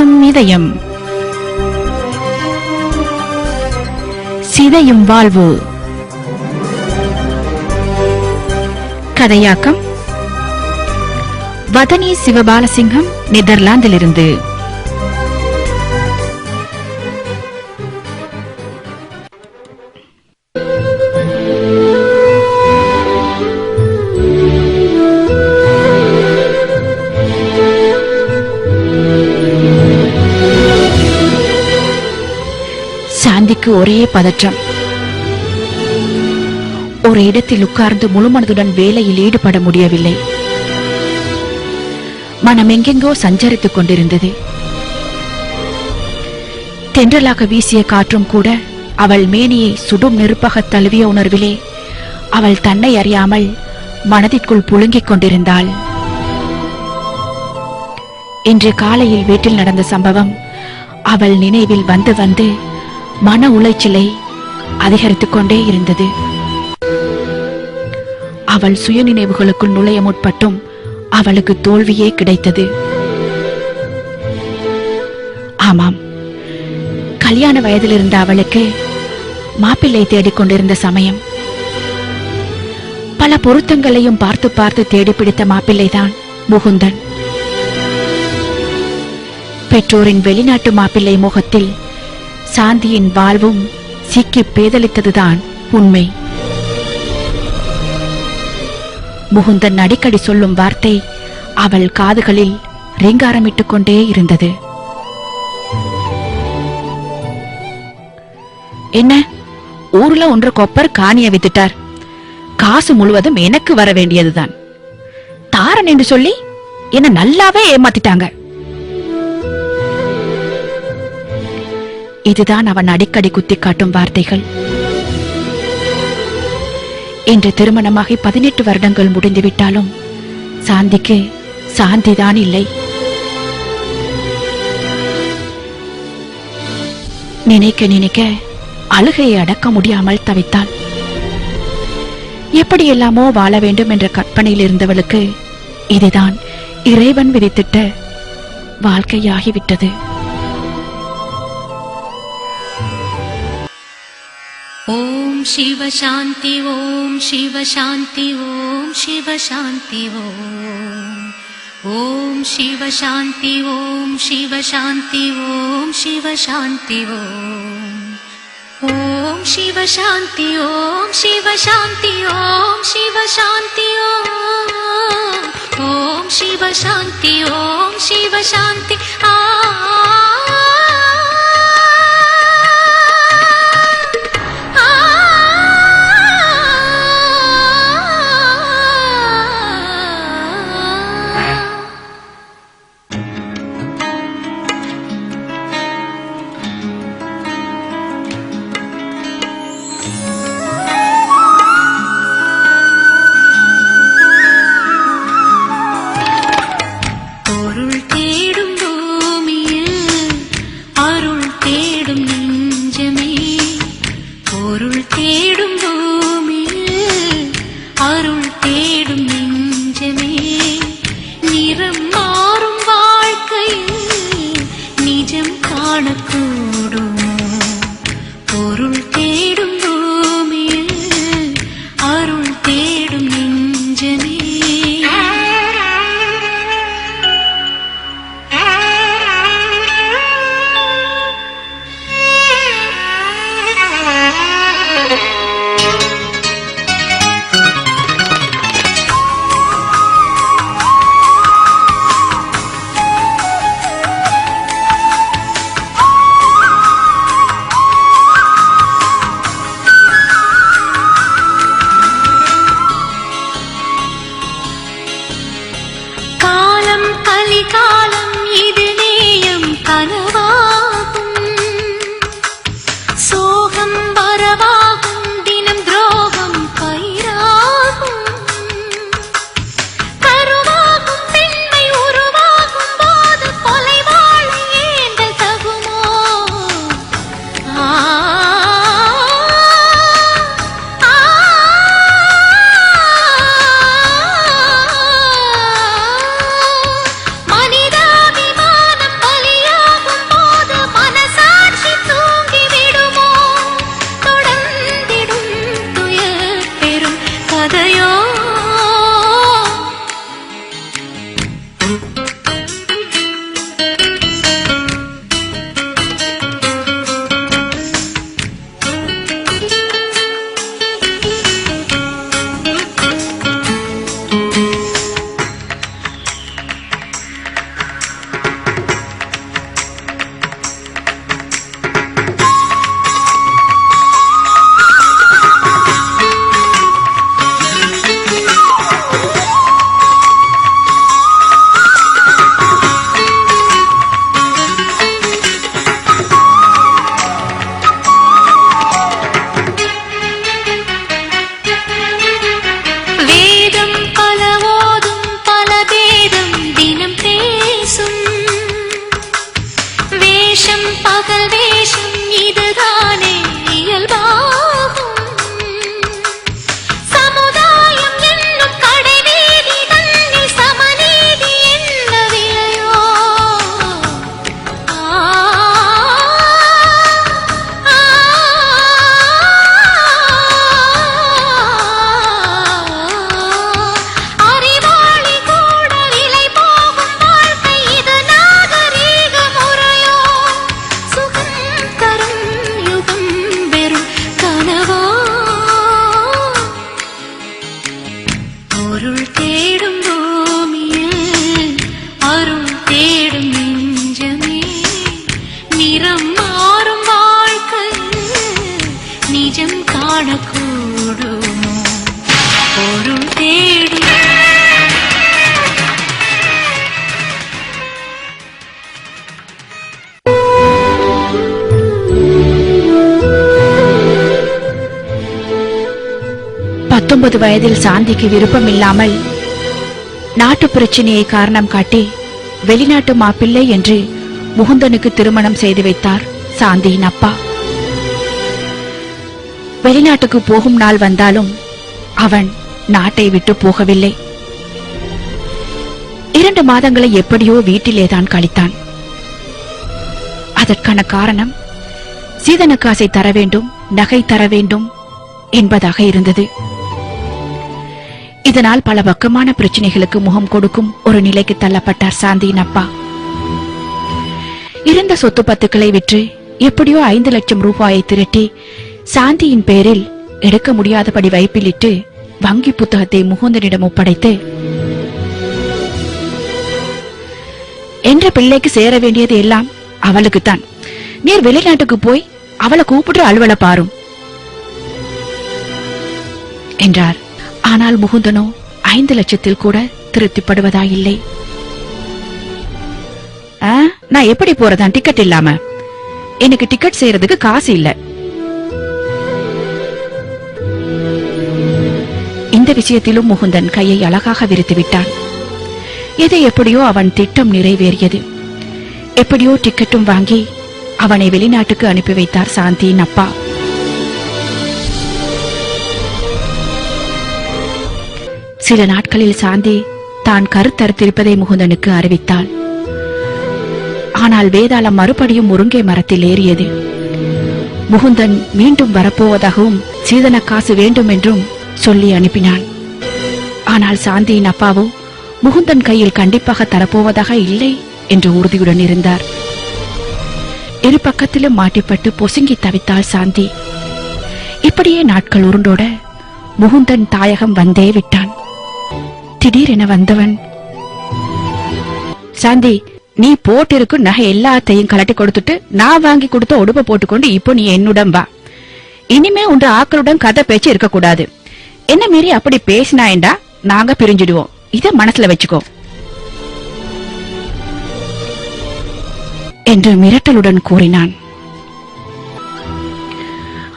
பேசும் இதயம். சிதையும் வாழ்வு. கதையாக்கம். வதனி சிவபாலசிங்கம் நெதர்லாந்திலிருந்து. சாந்திக்கு ஒரே பதற்றம். ஒரு இடத்தில் உட்கார்ந்து முழுமனதுடன் வேலையில் ஈடுபட முடியவில்லை. மனம் எங்கெங்கோ சஞ்சரித்துக் கொண்டிருந்தது. தென்றலாக வீசிய காற்றும் கூட அவள் மேனியை சுடும் நெருப்பகத் தழுவிய உணர்விலே அவள் தன்னை அறியாமல் மனதிற்குள் புழுங்கிக் கொண்டிருந்தாள். இன்று காலையில் வீட்டில் நடந்த சம்பவம் அவள் நினைவில் வந்து வந்து மன உளைச்சலை அதிகரித்துக் கொண்டே இருந்தது. அவள் சுயநினைவுகளுக்குள் நுழைய முற்பட்டும் அவளுக்கு தோல்வியே கிடைத்தது. ஆமாம் கல்யாண வயதில் இருந்த அவளுக்கு மாப்பிள்ளை தேடிக் கொண்டிருந்த சமயம். பல பொருத்தங்களையும் பார்த்து பார்த்து தேடி பிடித்த மாப்பிள்ளைதான் முகுந்தன். பெற்றோரின் வெளிநாட்டு மாப்பிள்ளை முகத்தில் சாந்தியின் வாழ்வும் சிக்கி பேதலித்ததுதான் உண்மை. முகுந்தன் அடிக்கடி சொல்லும் வார்த்தை அவள் காதுகளில் ரீங்காரமிட்டுக் கொண்டே இருந்தது. என்ன? ஊர்ல ஒன்று கொப்பர் காணிய வித்துட்டார். காசு முழுவதும் எனக்கு வர வேண்டியதுதான். தாரன் என்று சொல்லி என்ன நல்லாவே ஏமாத்திட்டாங்க. இதுதான் அவன் அடிக்கடி குத்தி காட்டும் வார்த்தைகள். இன்று திருமணமாகி பதினெட்டு வருடங்கள் முடிந்துவிட்டாலும் சாந்திக்கு சாந்திதான் இல்லை. நினைக்க நினைக்க அழுகையை அடக்க முடியாமல் தவித்தாள். எப்படியெல்லாமோ வாழ வேண்டும் என்ற கற்பனையில் இருந்தவளுக்கு இதுதான் இறைவன் விதித்திட்ட வாழ்க்கையாகிவிட்டது. शिवशान्ति ॐ शिवशान्ति ॐ शिवशान्ति ॐ शिवशान्ति ॐ शिवशान्ति ॐ शिवशान्ति ॐ शिवशान्ति ॐ शिवशान्ति ॐ शिवशान्ति ॐ शिवशान्ति ॐ शिवशान्ति आ பத்தொன்பது வயதில் சாந்திக்கு விருப்பம் இல்லாமல் நாட்டு பிரச்சனையை காரணம் காட்டி வெளிநாட்டு மாப்பிள்ளை என்று முகுந்தனுக்கு திருமணம் செய்து வைத்தார் சாந்தியின் அப்பா. வெளிநாட்டுக்கு போகும் நாள் வந்தாலும் அவன் நாட்டை விட்டு போகவில்லை. இரண்டு மாதங்களை எப்படியோ வீட்டிலேதான் கழித்தான். அதற்கான காரணம் சீதன காசை தர வேண்டும் நகை தர வேண்டும் என்பதாக இருந்தது. இதனால் பல பக்கமான பிரச்சனைகளுக்கு முகம் கொடுக்கும் ஒரு நிலைக்கு தள்ளப்பட்டார் சாந்தியின் அப்பா. இருந்த சொத்து பத்துக்களை விற்று எப்படியோ ஐந்து லட்சம் ரூபாயை திரட்டி சாந்தியின் பேரில் எடுக்க முடியாதபடி வைப்பிலிட்டு வங்கி புத்தகத்தை முகுந்தனிடம் ஒப்படைத்து என்ற பிள்ளைக்கு சேர வேண்டியது எல்லாம் அவளுக்குத்தான். நீர் வெளிநாட்டுக்கு போய் அவளை கூப்பிட்டு அலுவல பாரும் என்றார். ஆனால் முகுந்தனோ ஐந்து லட்சத்தில் கூட திருப்திப்படுவதாயில்லை. ஆ, நான் எப்படி போறதான்? டிக்கெட் இல்லாம. எனக்கு டிக்கெட் செய்யறதுக்கு காசு இல்ல. இந்த விஷயத்திலும் முகுந்தன் கையை அழகாக விரித்து விட்டான். எது எப்படியோ அவன் திட்டம் நிறைவேறியது. எப்படியோ டிக்கெட்டும் வாங்கி அவனை வெளிநாட்டுக்கு அனுப்பி வைத்தார் சாந்தியின் அப்பா. சில நாட்களில் சாந்தி தான் கருத்தறுத்திருப்பதை முகுந்தனுக்கு அறிவித்தாள். ஆனால் வேதாளம் மறுபடியும் முருங்கை மரத்தில் ஏறியது. முகுந்தன் மீண்டும் வரப்போவதாகவும் சீதன காசு வேண்டும் என்றும் சொல்லி அனுப்பினான். ஆனால் சாந்தியின் அப்பாவோ முகுந்தன் கையில் கண்டிப்பாக தரப்போவதாக இல்லை என்று உறுதியுடன் இருந்தார். இரு பக்கத்திலும் மாட்டிப்பட்டு பொசுங்கி தவித்தாள் சாந்தி. இப்படியே நாட்கள் உருண்டோட முகுந்தன் தாயகம் வந்தே விட்டான். திடீரென வந்தவன். சாந்தி நீ போட்டிருக்கும் நகை எல்லாத்தையும் கலட்டி கொடுத்துட்டு நான் வாங்கி கொடுத்த உடுப்பை போட்டுக்கொண்டு இப்போ நீ என்னுடன் வா. இனிமே உன்ற ஆக்களுடன் கதை பேச்சு இருக்கக்கூடாது. என்ன மீறி அப்படி பேசினாயண்டா? நாங்க பிரிஞ்சிடுவோம். இத மனசுல வச்சுக்கோ. என்று மிரட்டலுடன் கூறினான்.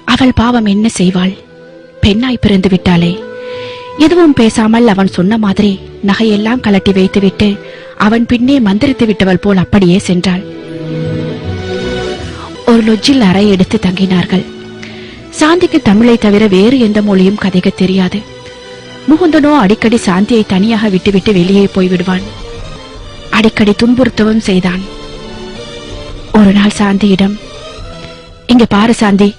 அவள் பாவம் என்ன செய்வாள்? பெண்ணாய் பிறந்து விட்டாளே. எதுவும் பேசாமல் அவன் சொன்ன மாதிரி நகையெல்லாம் கலட்டி வைத்துவிட்டு அவன் பின்னே மந்திரித்து விட்டவள் போல் அப்படியே சென்றாள். ஒரு லொட்ஜில் அறை எடுத்து தங்கினார்கள். சாந்திக்கு தமிழை தவிர வேறு எந்த மொழியும் கதைக்க தெரியாது. முகுந்தனோ அடிக்கடி சாந்தியை தனியாக விட்டுவிட்டு வெளியே போய்விடுவான். அடிக்கடி துன்புறுத்தவும் செய்தான். ஒரு நாள் சாந்தியிடம் இங்க பாரு சாந்தி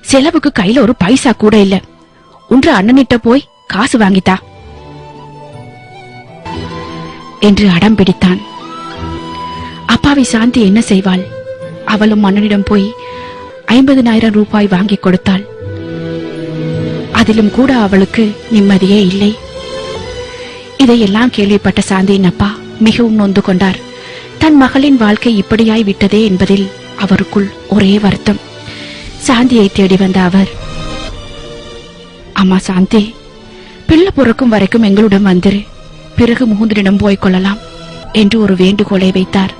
செலவுக்கு கையில ஒரு பைசா கூட இல்ல. உன்ற அண்ணனிட்ட போய் காசு வாங்கித்தா. என்று அடம் பிடித்தான். அப்பாவி சாந்தி என்ன செய்வாள்? அவளும் மன்னனிடம் போய் ஐம்பதினாயிரம் ரூபாய் வாங்கி கொடுத்தாள். அதிலும் கூட அவளுக்கு நிம்மதியே இல்லை. இதையெல்லாம் கேள்விப்பட்ட சாந்தியின் அப்பா மிகவும் நொந்து கொண்டார். தன் மகளின் வாழ்க்கை இப்படியாய் விட்டதே என்பதில் அவருக்குள் ஒரே வருத்தம். சாந்தியை தேடி வந்த அவர் அம்மா சாந்தி பிள்ளை பிறக்கும் வரைக்கும் எங்களுடன் வந்துரு. பிறகு முகுந்தனிடம் போய்க் கொள்ளலாம் என்று ஒரு வேண்டுகோளை வைத்தார்.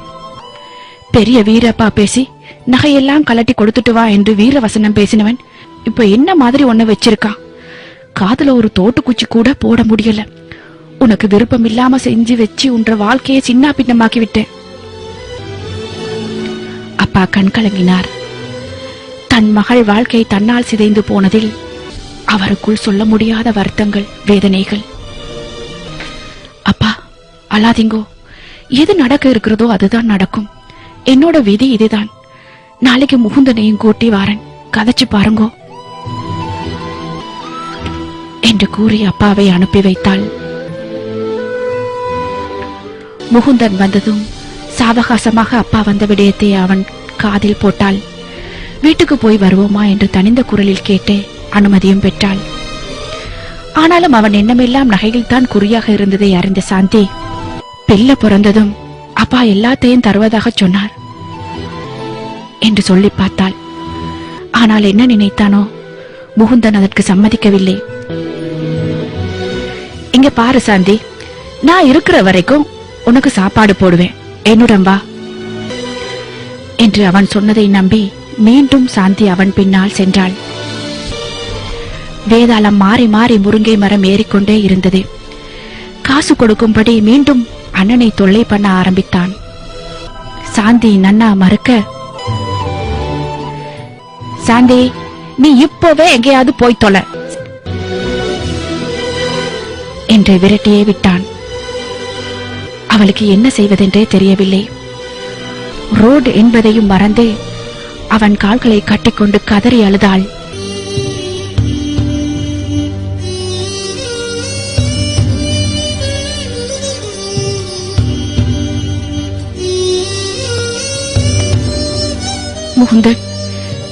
பெரிய வீரப்பா பேசி நகையெல்லாம் கலட்டி கொடுத்துட்டு வா என்று வீர வசனம் பேசினவன் இப்ப என்ன மாதிரி ஒன்ன வச்சிருக்கான் காதுல ஒரு தோட்டுக்குச்சி கூட போட முடியல. உனக்கு விருப்பம் இல்லாம செஞ்சு வச்சு உன்ற வாழ்க்கையை சின்ன பின்னமாக்கி விட்டேன் அப்பா கண் கலங்கினார் தன் மகள் வாழ்க்கை தன்னால் சிதைந்து போனதில் அவருக்குள் சொல்ல முடியாத வருத்தங்கள் வேதனைகள். அப்பா அழாதீங்கோ. எது நடக்க இருக்கிறதோ அதுதான் நடக்கும். என்னோட விதி இதுதான். நாளைக்கு முகுந்தனையும் கூட்டி வாரன். கதைச்சு பாருங்கோ. என்று கூறி அப்பாவை அனுப்பி வைத்தாள். முகுந்தன் வந்ததும் சாவகாசமாக அப்பா வந்த விடயத்தை அவன் காதில் போட்டாள். வீட்டுக்கு போய் வருவோமா என்று தனிந்த குரலில் கேட்டேன். அனுமதியும் பெற்றாள். ஆனாலும் அவன் எண்ணமெல்லாம் நகையில்தான் குறியாக இருந்ததை அறிந்த சாந்தி பிள்ளை பிறந்ததும் அப்பா எல்லாத்தையும் தருவதாக சொன்னார் என்று சொல்லி பார்த்தாள். ஆனால் என்ன நினைத்தானோ முகுந்தன் அதற்கு சம்மதிக்கவில்லை. இங்க பாரு சாந்தி நான் இருக்கிற வரைக்கும் உனக்கு சாப்பாடு போடுவேன். என்னுடன் வா என்று அவன் சொன்னதை நம்பி மீண்டும் சாந்தி அவன் பின்னால் சென்றாள். வேதாளம் மாறி மாறி முருங்கை மரம் ஏறிக்கொண்டே இருந்தது. காசு கொடுக்கும்படி மீண்டும் அண்ணனை தொல்லை பண்ண ஆரம்பித்தான். சாந்தி நன்னா மறுக்க சாந்தி நீ இப்பவே எங்கேயாவது போய் தொலை என்று விரட்டியே விட்டான். அவளுக்கு என்ன செய்வதென்றே தெரியவில்லை. ரோடு என்பதையும் மறந்து அவன் கால்களை கட்டிக்கொண்டு கதறி அழுதாள். முகுந்தன்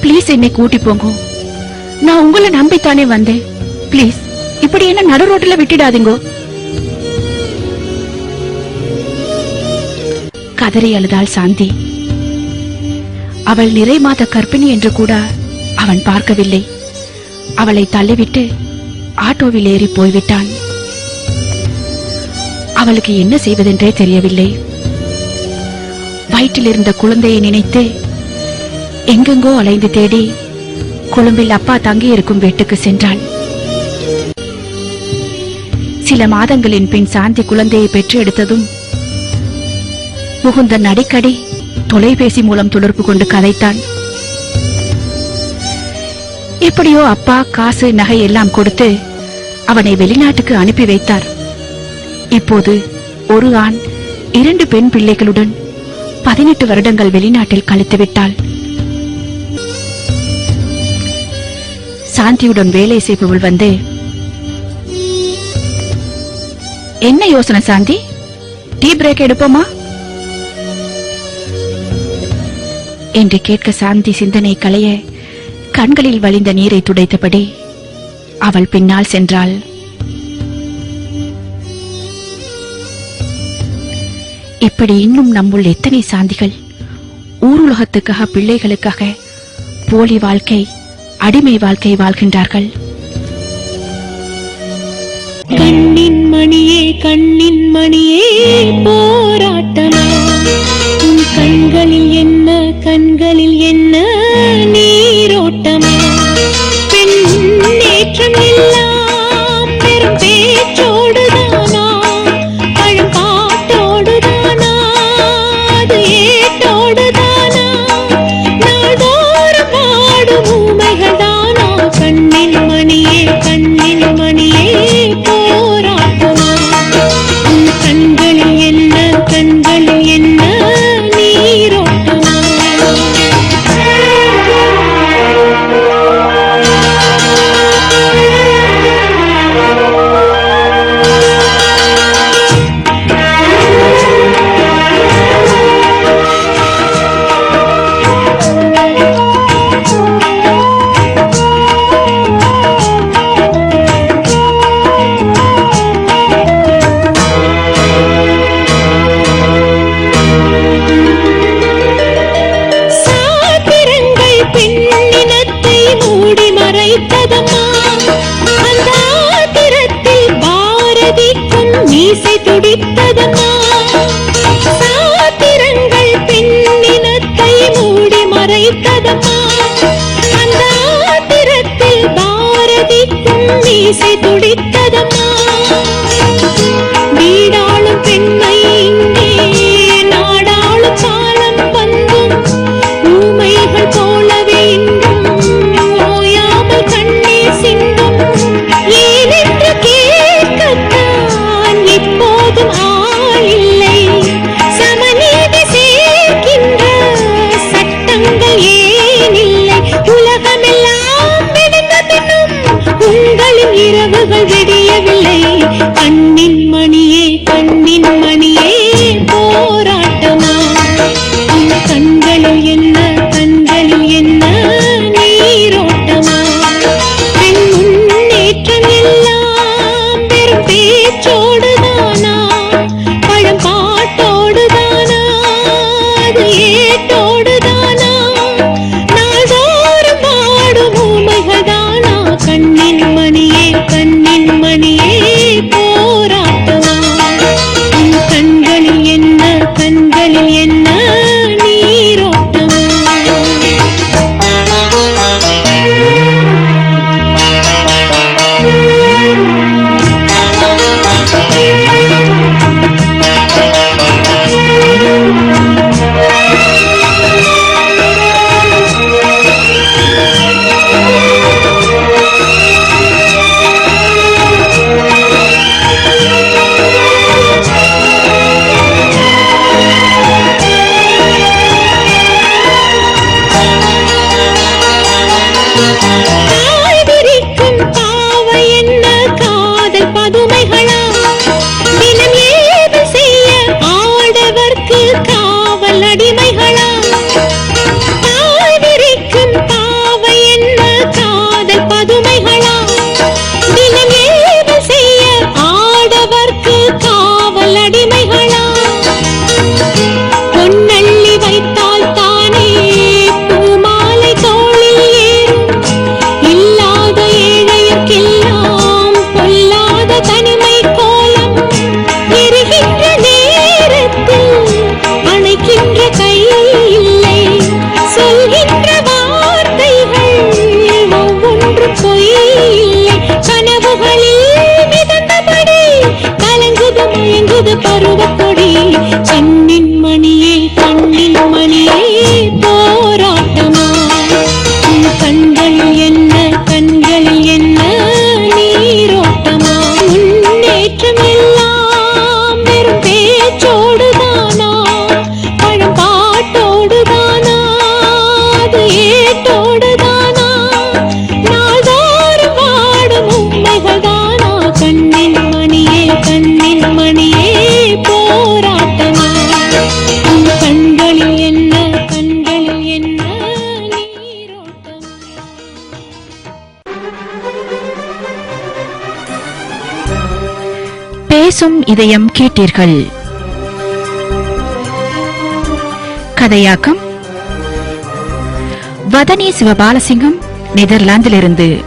ப்ளீஸ் என்னை கூட்டி போங்க. நான் உங்களை நம்பித்தானே வந்தேன். ப்ளீஸ் இப்படி என்ன நடு ரோட்டில் விட்டுடாதீங்கோ. கதறி அழுதாள் சாந்தி. அவள் நிறை மாத கற்பிணி என்று கூட அவன் பார்க்கவில்லை. அவளை தள்ளிவிட்டு ஆட்டோவில் ஏறி போய்விட்டான். அவளுக்கு என்ன செய்வதென்றே தெரியவில்லை. வயிற்றில் இருந்த குழந்தையை நினைத்து எங்கெங்கோ அலைந்து தேடி கொழும்பில் அப்பா தங்கி இருக்கும் வீட்டுக்கு சென்றான். சில மாதங்களின் பின் சாந்தி குழந்தையை பெற்று எடுத்ததும் முகுந்தன் அடிக்கடி தொலைபேசி மூலம் தொடர்பு கொண்டு கதைத்தான். எப்படியோ அப்பா காசு நகை எல்லாம் கொடுத்து அவனை வெளிநாட்டுக்கு அனுப்பி வைத்தார். இப்போது ஒரு ஆண் இரண்டு பெண் பிள்ளைகளுடன் பதினெட்டு வருடங்கள் வெளிநாட்டில் கழித்து விட்டாள் சாந்தியுடன் வேலை செய்பவள் வந்து என்ன யோசனை சாந்தி? Tea break எடுப்போமா? என்று கேட்க சாந்தி சிந்தனை களைய கண்களில் வழிந்த நீரை துடைத்தபடி அவள் பின்னால் சென்றாள். இப்படி இன்னும் நம்முள் எத்தனை சாந்திகள்? ஊருலகத்துக்காக பிள்ளைகளுக்காக போலி வாழ்க்கை அடிமை வாழ்க்கை வாழ்கின்றார்கள். கண்ணின் மணியே கண்ணின் மணியே போராட்டமா? உன் கண்களில் என்ன கண்களில் என்ன நீரோட்டமா? மூடி அந்த ஆத்திரத்தில் பாரதி மீசை துடித்ததம்மா. உங்களின் இதயம் கேட்டீர்கள். கதையாக்கம். வதனி சிவபாலசிங்கம் நெதர்லாந்திலிருந்து.